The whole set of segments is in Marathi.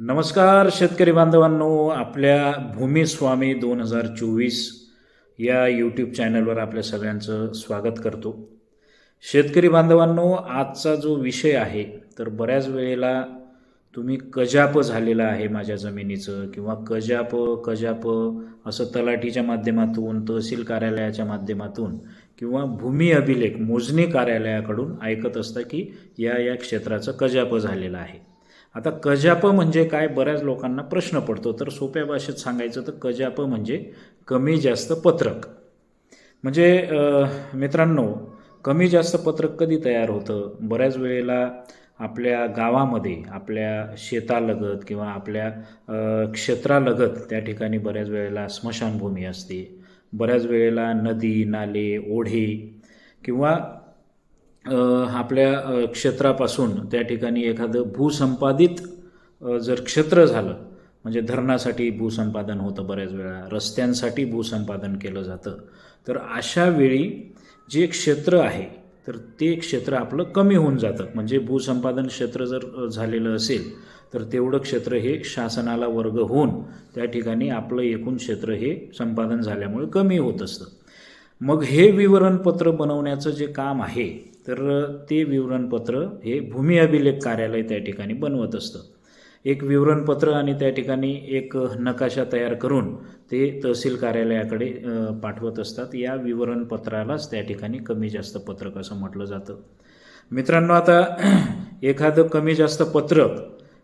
नमस्कार शेतकरी बांधवांनो. आपल्या भूमीस्वामी दोन हजार चोवीस या यूट्यूब चॅनलवर आपल्या सगळ्यांचं स्वागत करतो. शेतकरी बांधवांनो आजचा जो विषय आहे तर बऱ्याच वेळेला तुम्ही कजाप झालेला आहे माझ्या जमिनीचं किंवा कजाप कजाप असं तलाठीच्या माध्यमातून तहसील कार्यालयाच्या माध्यमातून किंवा भूमी अभिलेख मोजणी कार्यालयाकडून ऐकत असता की या या क्षेत्राचं कजाप झालेलं आहे. आता कजाप म्हणजे काय? बऱ्याच लोकांना प्रश्न पडतो. तर सोप्या भाषेत सांगायचं तर कजाप म्हणजे कमी जास्त पत्रक. म्हणजे मित्रांनो कमी जास्त पत्रक कधी तयार होतं? बऱ्याच वेळेला आपल्या गावामध्ये आपल्या शेतालगत किंवा आपल्या क्षेत्रालगत त्या ठिकाणी बऱ्याच वेळेला स्मशानभूमी असते. बऱ्याच वेळेला नदी नाले ओढे किंवा आपल्या क्षेत्रापासून त्या ठिकाणी एखादं भूसंपादित जर क्षेत्र झालं म्हणजे धरणासाठी भूसंपादन होतं बऱ्याच वेळा रस्त्यांसाठी भूसंपादन केलं जातं तर अशा वेळी जे क्षेत्र आहे तर ते क्षेत्र आपलं कमी होऊन जातं. म्हणजे भूसंपादन क्षेत्र जर झालेलं असेल तर तेवढं क्षेत्र हे शासनाला वर्ग होऊन त्या ठिकाणी आपलं एकूण क्षेत्र हे संपादन झाल्यामुळे कमी होत असतं. मग हे विवरणपत्र बनवण्याचं जे काम आहे तर ते विवरणपत्र हे भूमी अभिलेख कार्यालय त्या ठिकाणी बनवत असतं. एक विवरणपत्र आणि त्या ठिकाणी एक नकाशा तयार करून ते तहसील कार्यालयाकडे पाठवत असतात. या विवरणपत्रालाच त्या ठिकाणी कमी जास्त पत्रक असं म्हटलं जातं. मित्रांनो आता एखादं कमी जास्त पत्रक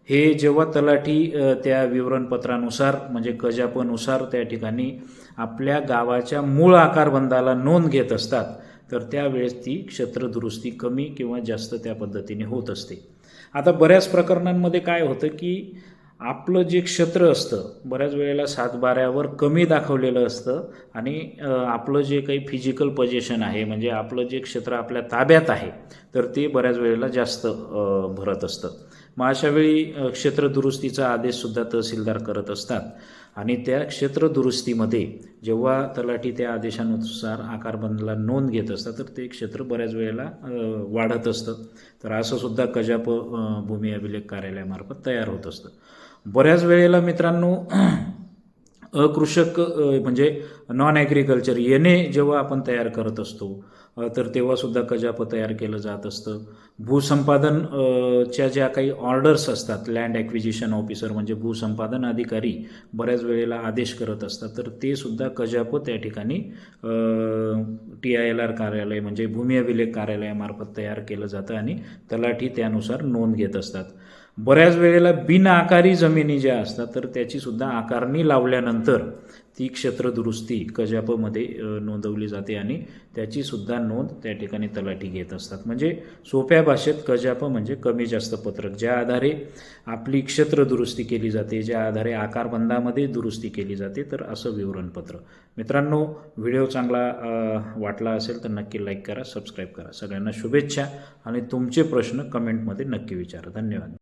हे जेव्हा तलाठी त्या विवरणपत्रानुसार म्हणजे कजापनुसार त्या ठिकाणी आपल्या गावाच्या मूळ आकारबंदाला नोंद घेत असतात तर त्यावेळेस ती क्षेत्रदुरुस्ती कमी किंवा जास्त त्या पद्धतीने होत असते. आता बऱ्याच प्रकरणांमध्ये काय होतं की आपलं जे क्षेत्र असतं बऱ्याच वेळेला सातबाऱ्यावर कमी दाखवलेलं असतं आणि आपलं जे काही फिजिकल पोझिशन आहे म्हणजे आपलं जे क्षेत्र आपल्या ताब्यात आहे तर ते बऱ्याच वेळेला जास्त भरत असतं. मग अशावेळी क्षेत्र दुरुस्तीचा क्षेत्रदुरुस्तीचा आदेशसुद्धा तहसीलदार करत असतात. आणि त्या क्षेत्रदुरुस्तीमध्ये जेव्हा तलाठी त्या आदेशानुसार आकारबंदला नोंद घेत असतात तर ते क्षेत्र बऱ्याच वेळेला वाढत असतं. तर असं सुद्धा कजाप भूमी अभिलेख कार्यालयामार्फत तयार होत असतं. बऱ्याच वेळेला मित्रांनो अकृषक म्हणजे नॉन ॲग्रिकल्चर येणे जेव्हा आपण तयार करत असतो. तर तेव्हासुद्धा कजाप तयार केलं जात असतं. भूसंपादन च्या ज्या काही ऑर्डर्स असतात लँड ॲक्विजिशन ऑफिसर म्हणजे भूसंपादन अधिकारी बऱ्याच वेळेला आदेश करत असतात. तर ते सुद्धा कजाप त्या ठिकाणी टी आय एल आर कार्यालय म्हणजे भूमी अभिलेख कार्यालयामार्फत तयार केलं जातं आणि तलाठी त्यानुसार नोंद घेत असतात. बऱ्याच वेळेला बिनआकारी जमिनी ज्या असतात तर त्याची सुद्धा आकारणी लावल्यानंतर ती क्षेत्रदुरुस्ती कजापमध्ये नोंदवली जाते आणि त्याचीसुद्धा नोंद त्या ठिकाणी तलाठी घेत असतात. म्हणजे सोप्या भाषेत कजाप म्हणजे कमी जास्त पत्रक ज्या आधारे आपली क्षेत्रदुरुस्ती केली जाते ज्या आधारे आकारबंदामध्ये दुरुस्ती केली जाते तर असं विवरणपत्र. मित्रांनो व्हिडिओ चांगला वाटला असेल तर नक्की लाईक करा सबस्क्राईब करा. सगळ्यांना शुभेच्छा आणि तुमचे प्रश्न कमेंटमध्ये नक्की विचारा. धन्यवाद.